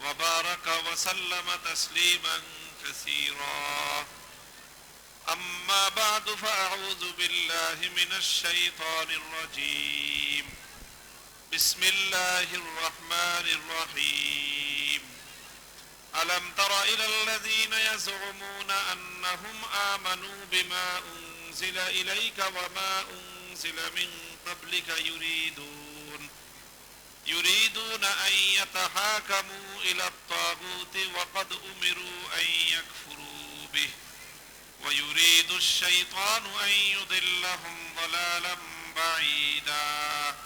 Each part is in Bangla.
وبارك وسلم تسليما كثيرا. أما بعد فأعوذ بالله من الشيطان الرجيم. بسم الله الرحمن الرحيم. ألم تر إلى الذين يزعمون أنهم آمنوا بما أنزل إليك وما أنزل من قبلك يريدون يريدون أن يتحاكموا إلى الطاغوت وقد أمروا أن يكفروا به. ويريد الشيطان أن يضلهم ضلالا بعيدا.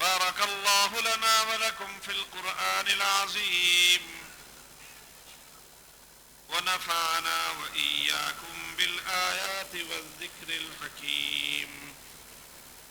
بارك الله لنا ولكم في القرآن العظيم. ونفعنا وإياكم بالآيات والذكر الحكيم.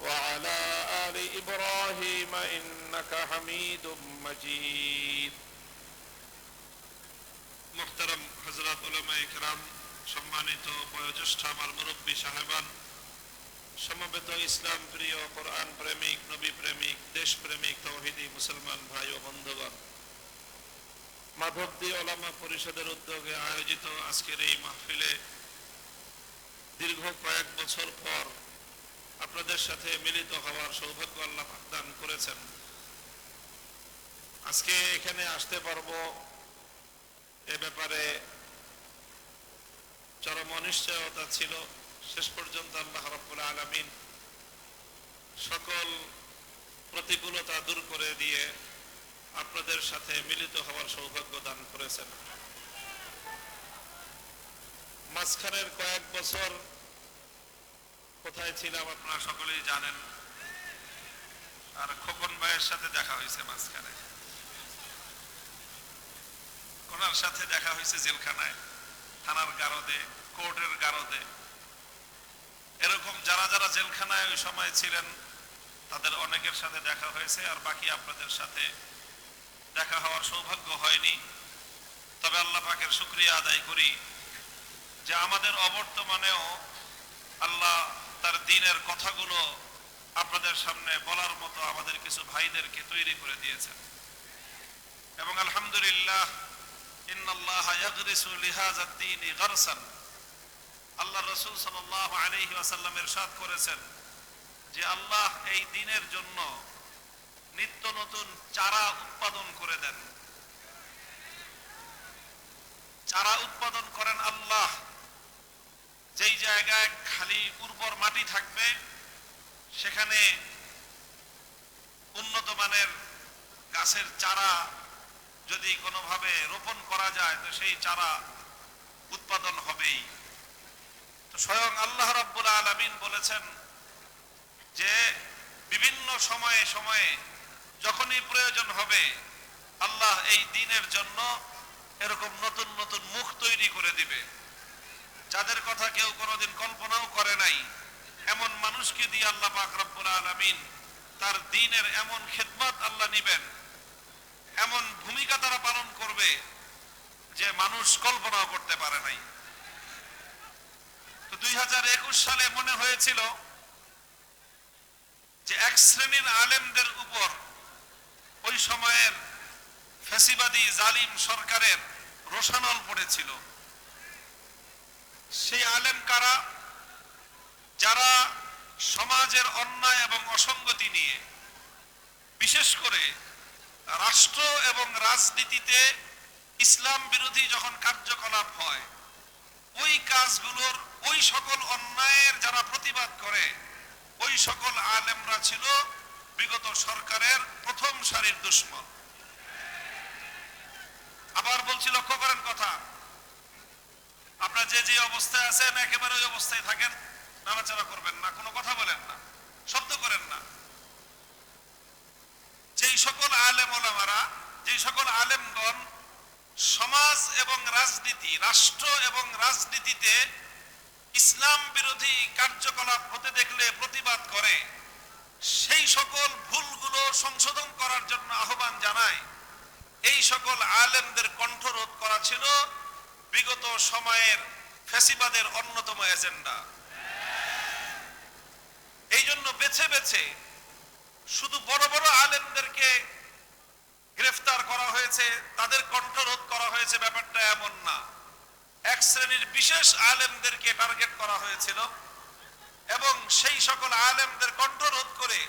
وعلى آل إبراهيم إنك حميد مجيد محترم حضرات علماء کرام সম্মানিত বয়োজ্যেষ্ঠ আমার মুরব্বী সাহেবান সমবেত ইসলাম প্রিয় কোরআন প্রেমিক নবী প্রেমিক দেশ প্রেমিক তৌহিদি মুসলমান ভাই ও বন্ধুগণ মাধবদী ওলামা পরিষদের উদ্যোগে আয়োজিত আজকের এই মাহফিলে দীর্ঘ কয়েক বছর পর আপনাদের সাথে মিলিত হওয়ার সৌভাগ্য আল্লাহ দান করেছেন। আজকে এখানে আসতে পারব এ ব্যাপারে চরম অনিশ্চয়তা ছিল। শেষ পর্যন্ত আল্লাহ রাব্বুল আলামিন সকল প্রতিকূলতা দূর করে দিয়ে আপনাদের সাথে মিলিত হওয়ার সৌভাগ্য দান করেছেন। মাঝখানের কয়েক বছর কোথায় ছিলাম আপনারা সকলেই জানেন। আর খোকন ভাইয়ের সাথে দেখা হয়েছে মাঝখানে। ওনার সাথে দেখা হয়েছে জেলখানায়, থানার গারদে, কোর্টের গারদে। এরকম যারা যারা জেলখানায় ওই সময় ছিলেন, তাদের অনেকের সাথে দেখা হয়েছে আর বাকি আপনাদের সাথে দেখা হওয়ার সৌভাগ্য হয়নি। তবে আল্লাহ পাকের শুক্রিয়া আদায় করি যে আমাদের অবর্তমানেও আল্লাহ তার দিনের কথাগুলো আপনাদের সামনে বলার মতো আমাদের কিছু ভাইদেরকে তৈরি করে দিয়েছেন। এবং আলহামদুলিল্লাহ আল্লাহ রসুল সাল্লাল্লাহু আলাইহি ওয়াসাল্লাম ইরশাদ করেছেন যে আল্লাহ এই দিনের জন্য নিত্য নতুন চারা উৎপাদন করে দেন। চারা উৎপাদন করেন আল্লাহ। যেই জায়গায় খালি উর্বর মাটি থাকবে, সেখানে উন্নত মানের গাছের চারা যদি কোনোভাবে রোপণ করা যায়, তো সেই চারা উৎপাদন হবেই। তো স্বয়ং আল্লাহ রাব্বুল আলামিন বলেছেন যে, বিভিন্ন সময়ে সময়ে যখনই প্রয়োজন হবে, আল্লাহ এই দিনের জন্য এরকম নতুন নতুন মুখ তৈরি করে দিবে। যাদের কথা কেউ কোনোদিন কল্পনাও করে নাই, এমন মানুষকে দিয়ে আল্লাহ পাক রব্বুল আলামিন তার দিনের এমন খেদমত আল্লাহ নিবেন, এমন ভূমিকা তারা পালন করবে যে মানুষ কল্পনাও করতে পারে নাই। তো দুই হাজার একুশ সালে মনে হয়েছিল যে এক শ্রেণির আলেমদের উপর ওই সময়ের ফ্যাসিবাদী জালিম সরকারের রোশানল পড়েছিল। সেই আলেম কারা? যারা সমাজের অন্যায় এবং অসঙ্গতি নিয়ে, বিশেষ করে রাষ্ট্র এবং রাজনীতিতে ইসলাম বিরোধী যখন কার্যকলাপ হয়, ওই কাজগুলোর ওই সকল অন্যায়ের যারা প্রতিবাদ করে, ওই সকল আলেমরা ছিল বিগত সরকারের প্রথম সারির দুশ্মন। আবার বলছি, লক্ষ্য করেন কথা। আপনারা যে যে অবস্থায় আছেন, একেবারে ওই অবস্থায় থাকেন, নাড়াচাড়া করবেন না, কোনো কথা বলেন না, শব্দ করেন না। যেই সকল আলেম ওলামারা, যেই সকল আলেমগণ সমাজ এবং রাজনীতি, রাষ্ট্র এবং রাজনীতিতে ইসলাম বিরোধী কার্যকলাপ হতে দেখলে প্রতিবাদ করে, সেই সকল ভুলগুলো সংশোধন করার জন্য আহ্বান জানায়। এই সকল আলেমদের কণ্ঠরোধ করা ছিল। বিগত সময়ের ফ্যাসিবাদের অন্যতম এজেন্ডা। এই জন্য বেছে বেছে শুধু বড় বড় আলেমদেরকে গ্রেফতার করা হয়েছে, তাদের কণ্ঠরোধ করা হয়েছে, ব্যাপারটা এমন না। এক শ্রেণির বিশেষ আলেমদেরকে টার্গেট করা হয়েছিল এবং সেই সকল আলেমদের কণ্ঠরোধ করে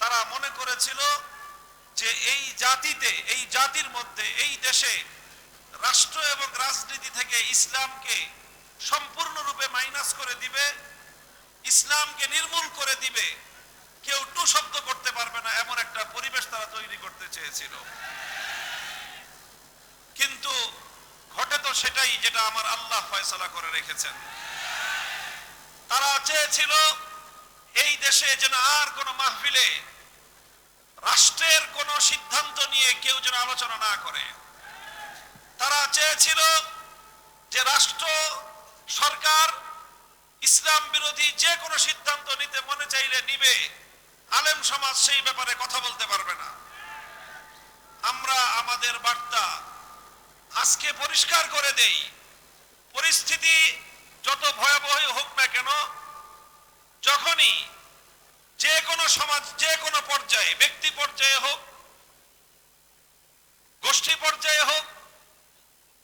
তারা মনে করেছিল যে এই জাতিতে, এই জাতির মধ্যে, এই দেশে রাষ্ট্র এবং রাজনীতি থেকে ইসলামকে সম্পূর্ণরূপে মাইনাস করে দিবে, ইসলামকে নির্মূল করে দিবে। কেউ টু শব্দ করতে পারবে না, এমন একটা পরিবেশ তারা তৈরি করতে চেয়েছিল। কিন্তু ঘটে তো সেটাই যেটা আমার আল্লাহ ফয়সালা করে রেখেছেন। তারা চেয়েছিল এই দেশে যেন আর কোনো মাহফিলে রাষ্ট্রের কোনো সিদ্ধান্ত নিয়ে কেউ যেন আলোচনা না করে। তারা চেয়েছিল যে রাষ্ট্র, সরকার, ইসলাম বিরোধী যে কোনো সিদ্ধান্ত নিতে মনে চাইলে নিবে। আলেম সমাজ সেই ব্যাপারে কথা বলতে পারবে না। আমরা আমাদের বার্তা আজকে পরিষ্কার করে দেই। পরিস্থিতি যত ভয়াবহ হোক না কেন, যখনই যে কোনো সমাজ, যে কোনো পর্যায়ে, ব্যক্তি পর্যায়ে হোক, গোষ্ঠী পর্যায়ে হোক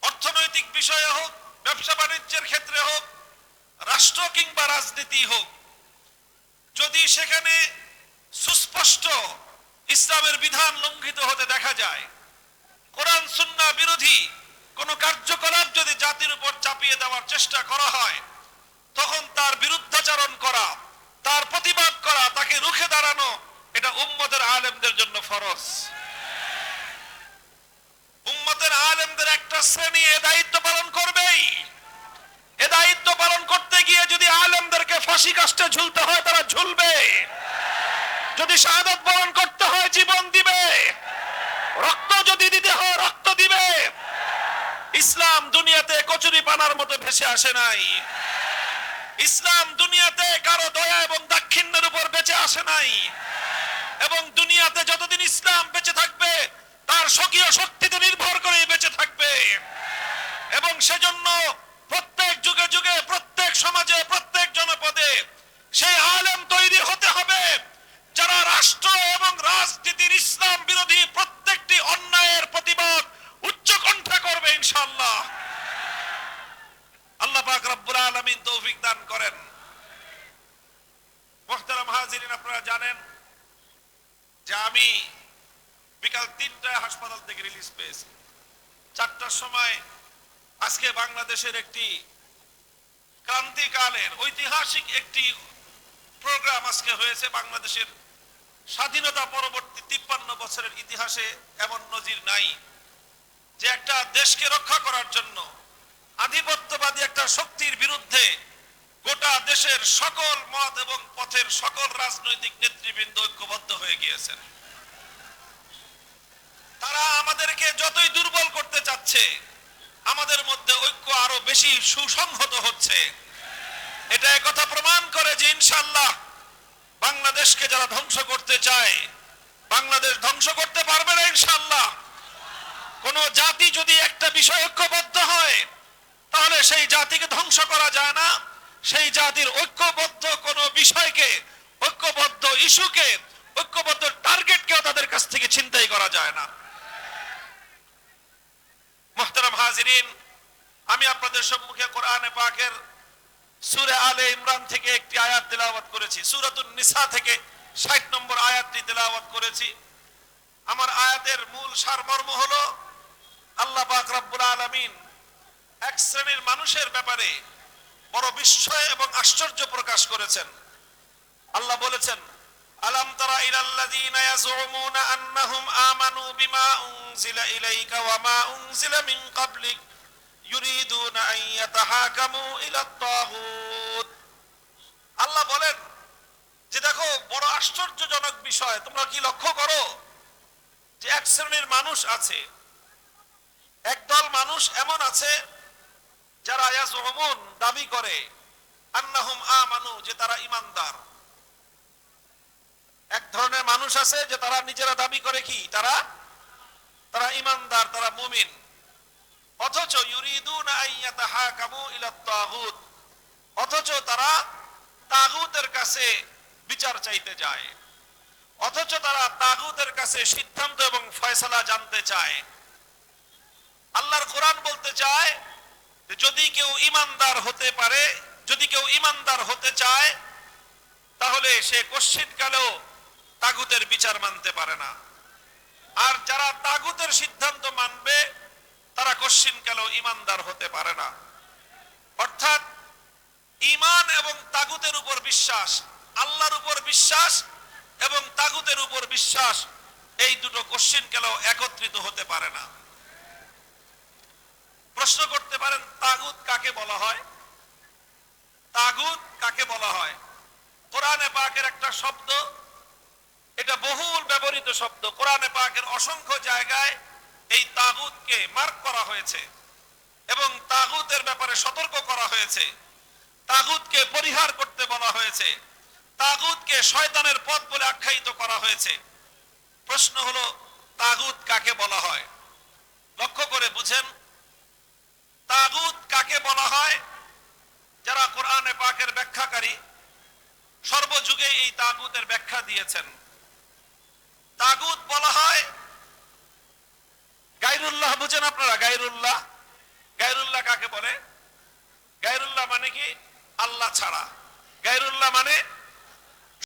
অর্থনৈতিক বিষয়ে হোক, ব্যবসা বাণিজ্যের ক্ষেত্রে হোক, রাষ্ট্র কিংবা রাজনীতি হোক, যদি সেখানে সুস্পষ্ট ইসলামের বিধান লঙ্ঘিত হতে দেখা যায়, কোরআন সুন্না বিরোধী কোন কার্যকলাপ যদি জাতির উপর চাপিয়ে দেওয়ার চেষ্টা করা হয়, তখন তার বিরুদ্ধাচারণ করা, তার প্রতিবাদ করা, তাকে রুখে দাঁড়ানো, এটা উম্মতের আলেমদের জন্য ফরজ। উম্মতের আলেমদের একটা শ্রেণি এ দায়িত্ব পালন করবেই। এ দায়িত্ব পালন করতে গিয়ে যদি আলেমদেরকে ফাঁসি কাষ্টে ঝুলতে হয়, তারা ঝুলবে। যদি শাহাদত বরণ করতে হয়, জীবন দিবে। রক্ত যদি দিতে হয়, রক্ত দিবে। ইসলাম দুনিয়াতে কচুরি পানার মতো ভেসে আসে নাই। ইসলাম দুনিয়াতে কারও দয়া এবং দাক্ষিণ্যের উপর বেঁচে আসে নাই। এবং দুনিয়াতে যতদিন ইসলাম বেঁচে থাকবে, তার স্বকীয় শক্তিতে নির্ভর করে বেঁচে থাকবে। এবং সেজন্য প্রত্যেক যুগে যুগে, প্রত্যেক সমাজে, প্রত্যেক জনপদে সেই আলেম তৈরি হতে হবে, যারা রাষ্ট্র এবং রাজনীতির ইসলাম বিরোধী প্রত্যেকটি অন্যায়ের প্রতিবাদ উচ্চ কণ্ঠে করবে ইনশাআল্লাহ। আল্লাহ পাক রব্বুল আলামিন তৌফিক দান করেন। মুহতারাম হাজিরিন, আপনারা জানেন যে আমি বিকাল তিনটায় হাসপাতাল থেকে রিলিজ পেয়েছি। চারটার সময় আজকে বাংলাদেশের একটি ক্রান্তিকালের ঐতিহাসিক একটি প্রোগ্রাম আজকে হয়েছে বাংলাদেশের স্বাধীনতা পরবর্তী তিপ্পান্ন বছরের ইতিহাসে এমন নজির নাই যে একটা দেশকে রক্ষা করার জন্য আধিপত্যবাদী একটা শক্তির বিরুদ্ধে গোটা দেশের সকল মত এবং পথের সকল রাজনৈতিক নেতৃবৃন্দ ঐক্যবদ্ধ হয়ে গিয়েছেন। তারা আমাদেরকে যতই দুর্বল করতে চাচ্ছে, আমাদের মধ্যে ঐক্য আরও বেশি সুসংহত হচ্ছে। এটা কথা প্রমাণ করে যে ইনশাল্লাহ বাংলাদেশকে যারা ধ্বংস করতে চায়, বাংলাদেশ ধ্বংস করতে পারবে না ইনশাল্লাহ কোন জাতি যদি একটা বিষয় ঐক্যবদ্ধ হয়, তাহলে সেই জাতিকে ধ্বংস করা যায় না। সেই জাতির ঐক্যবদ্ধ কোন বিষয়কে, ঐক্যবদ্ধ ইস্যুকে, ঐক্যবদ্ধ টার্গেটকেও তাদের কাছ থেকে চিন্তাই করা যায় না। আমি আপনাদের সম্মুখে কোরআনে পাকের সুরে আলে ইমরান থেকে একটি আয়াত তেলাওয়াত করেছি। সুরাতুন নিসা থেকে ষাট নম্বর আয়াতটি তেলাওয়াত করেছি। আমার আয়াতের মূল সারমর্ম হলো, আল্লাহ পাক রব্বুল আলামিন এক শ্রেণির মানুষের ব্যাপারে বড় বিস্ময় এবং আশ্চর্য প্রকাশ করেছেন। আল্লাহ বলেছেন, আলাম তারা ইলাল্লাযীনা ইয়াজউমুনা আন্নাহুম আমানু বিমা ইলাইকা ওয়া মা উনজিলা মিন ক্বাবলিক ইউরিদুনা আন ইয়াতাহাকামু ইলা তাগুত আল্লাহ বলেন যে দেখো, বড় আশ্চর্যজনক বিষয়, তোমরা কি লক্ষ্য করো যে এক শ্রেণির মানুষ আছে, একদল মানুষ এমন আছে যারা ইয়াজউমুন দাবি করে, আন্নাহুম আমানু, যে তারা ঈমানদার এক ধরনের মানুষ আছে যে তারা নিজেরা দাবি করে কি? তারা তারা ইমানদার, তারা মুমিন। অথচ অথচ তারা তাগুতের কাছে বিচার চাইতে যায়। অথচ তারা তাগুতের কাছে সিদ্ধান্ত এবং ফয়সালা জানতে চায়। আল্লাহর কোরআন বলতে চায় যদি কেউ ইমানদার হতে পারে, যদি কেউ ইমানদার হতে চায়, তাহলে সে কশ্চিত কালেও তাগুতের বিচার মানতে পারে না। আর যারা তাগুতের সিদ্ধান্ত মানবে, তারা কশ্চিন কালেও ইমানদার হতে পারে না? অর্থাৎ, ইমান এবং তাগুতের উপর বিশ্বাস, আল্লাহর উপর বিশ্বাস এবং তাগুতের উপর বিশ্বাস, এই দুটো কশ্চিন কালেও একত্রিত হতে পারে না? প্রশ্ন করতে পারেন, তাগুত কাকে বলা হয়? তাগুত কাকে বলা হয়? কোরআনে পাকের একটা শব্দ এটা বহুল ব্যবহৃত শব্দ। কোরআনে পাকের অসংখ্য জায়গায় এই তাগুতকে মার্ক করা হয়েছে এবং তাগুতের ব্যাপারে সতর্ক করা হয়েছে। তাগুতকে পরিহার করতে বলা হয়েছে। তাগুতকে শয়তানের পথ বলে আখ্যায়িত করা হয়েছে। প্রশ্ন হলো, তাগুত কাকে বলা হয়? লক্ষ্য করে বুঝেন, তাগুত কাকে বলা হয়? যারা কোরআনে পাকের ব্যাখ্যাকারী, সর্বযুগে এই তাগুতের ব্যাখ্যা দিয়েছেন। তাগুত বলা হয়। গাইরুল্লাহ বুঝেন আপনারা? গাইরুল্লাহ গাইরুল্লাহ কাকে বলে? গাইরুল্লাহ মানে কি? আল্লাহ ছাড়া। গাইরুল্লাহ মানে